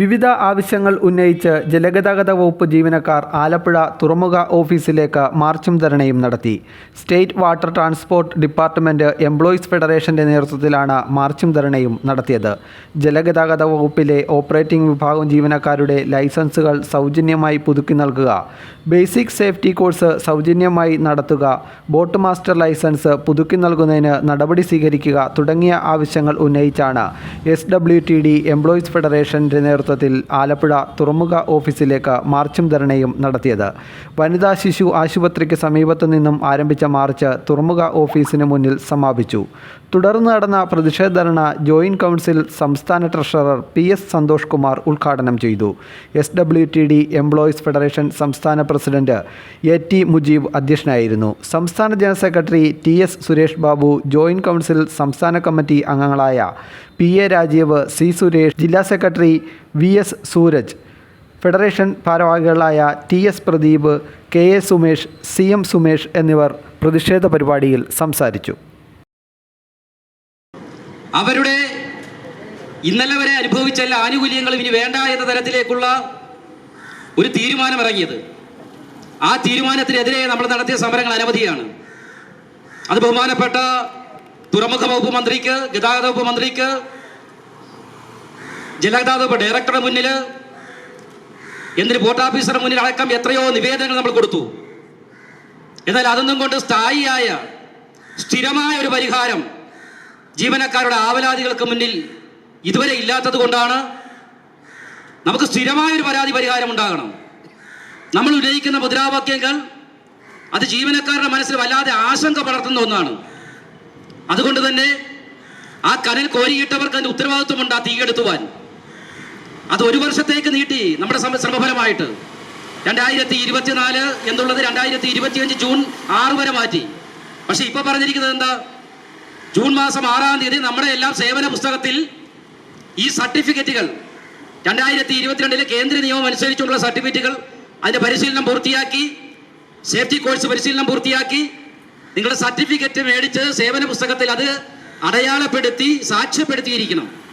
വിവിധ ആവശ്യങ്ങൾ ഉന്നയിച്ച് ജലഗതാഗത വകുപ്പ് ജീവനക്കാർ ആലപ്പുഴ തുറമുഖ ഓഫീസിലേക്ക് മാർച്ചും ധരണയും നടത്തി. State water transport department employees ഫെഡറേഷന്റെ നേതൃത്വത്തിലാണ് മാർച്ചും ധരണയും നടത്തിയത്. ജലഗതാഗത വകുപ്പിലെ ഓപ്പറേറ്റിംഗ് വിഭാഗം ജീവനക്കാരുടെ ലൈസൻസുകൾ സൗജന്യമായി പുതുക്കി നൽകുക. ബേസിക് സേഫ്റ്റി കോഴ്സ് സൗജന്യമായി നടത്തുക. ബോട്ട് മാസ്റ്റർ ലൈസൻസ് പുതുക്കി നൽകുന്നതിന് നടപടി സ്വീകരിക്കുക തുടങ്ങിയ ആവശ്യങ്ങൾ ഉന്നയിച്ചാണ് S W T D employees ഫെഡറേഷന്റെ നേതൃത്വത്തിൽ ആലപ്പുഴ തുറമുഖ ഓഫീസിലേക്ക് മാർച്ചും ധരണയും നടത്തിയത്. വനിതാ ശിശു ആശുപത്രിക്ക് സമീപത്തു നിന്നും ആരംഭിച്ച മാർച്ച് തുറമുഖ ഓഫീസിന് മുന്നിൽ സമാപിച്ചു. തുടർന്ന് നടന്ന പ്രതിഷേധ ധർണ ജോയിന്റ് കൗൺസിൽ സംസ്ഥാന treasurer P S Santhosh Kumar ഉദ്ഘാടനം ചെയ്തു. S W T D employees federation സംസ്ഥാന പ്രസിഡന്റ് എ ടി മുജീബ് അധ്യക്ഷനായിരുന്നു. സംസ്ഥാന general secretary T S Suresh Babu joint council സംസ്ഥാന കമ്മിറ്റി അംഗങ്ങളായ P A Rajeev C Suresh ജില്ലാ secretary V S Sooraj federation ഭാരവാഹികളായ T S Pradeep K A Sumesh C M Sumesh എന്നിവർ പ്രതിഷേധ പരിപാടിയിൽ സംസാരിച്ചു. അവരുടെ ഇന്നലെ വരെ അനുഭവിച്ച എല്ലാ ആനുകൂല്യങ്ങളും ഇനി വേണ്ട എന്ന തരത്തിലേക്കുള്ള ഒരു തീരുമാനം ഇറങ്ങിയത് ആ തീരുമാനത്തിനെതിരെ നമ്മൾ നടത്തിയ സമരങ്ങൾ അനവധിയാണ്. അത് ബഹുമാനപ്പെട്ട തുറമുഖ വകുപ്പ് മന്ത്രിക്ക് ഗതാഗത വകുപ്പ് മന്ത്രിക്ക് ജലഗതാഗത ഡയറക്ടറുടെ മുന്നിൽ എന്തിന് ബോട്ട് ഓഫീസറുടെ മുന്നിൽ അടക്കം എത്രയോ നിവേദനങ്ങൾ നമ്മൾ കൊടുത്തു. എന്നാൽ അതൊന്നും കൊണ്ട് സ്ഥായിയായ സ്ഥിരമായ ഒരു പരിഹാരം ജീവനക്കാരുടെ ആവലാതികൾക്ക് മുന്നിൽ ഇതുവരെ ഇല്ലാത്തത് കൊണ്ടാണ് നമുക്ക് സ്ഥിരമായ ഒരു പരാതി പരിഹാരം ഉണ്ടാകണം. നമ്മൾ ഉന്നയിക്കുന്ന മുദ്രാവാക്യങ്ങൾ അത് ജീവനക്കാരുടെ മനസ്സിൽ വല്ലാതെ ആശങ്ക പടർത്തുന്ന ഒന്നാണ്. അതുകൊണ്ട് തന്നെ ആ കനൽ കോരിയിട്ടവർക്ക് അതിന്റെ ഉത്തരവാദിത്വമുണ്ട് ആ തീയെടുത്തുവാൻ. അത് ഒരു വർഷത്തേക്ക് നീട്ടി നമ്മുടെ ശ്രമ- ശ്രമഫലമായിട്ട് രണ്ടായിരത്തി ഇരുപത്തിനാല് എന്നുള്ളത് രണ്ടായിരത്തി ഇരുപത്തിയഞ്ച് ജൂൺ ആറ് വരെ മാറ്റി. പക്ഷെ ഇപ്പൊ പറഞ്ഞിരിക്കുന്നത് എന്താ? ജൂൺ മാസം ആറാം തീയതി നമ്മുടെ എല്ലാം സേവന പുസ്തകത്തിൽ ഈ സർട്ടിഫിക്കറ്റുകൾ രണ്ടായിരത്തി ഇരുപത്തിരണ്ടിലെ കേന്ദ്ര നിയമം അനുസരിച്ചുള്ള സർട്ടിഫിക്കറ്റുകൾ അതിന്റെ പരിശീലനം പൂർത്തിയാക്കി സേഫ്റ്റി കോഴ്സ് പരിശീലനം പൂർത്തിയാക്കി നിങ്ങളുടെ സർട്ടിഫിക്കറ്റ് മേടിച്ച് സേവന പുസ്തകത്തിൽ അത് അടയാളപ്പെടുത്തി സാക്ഷ്യപ്പെടുത്തിയിരിക്കണം.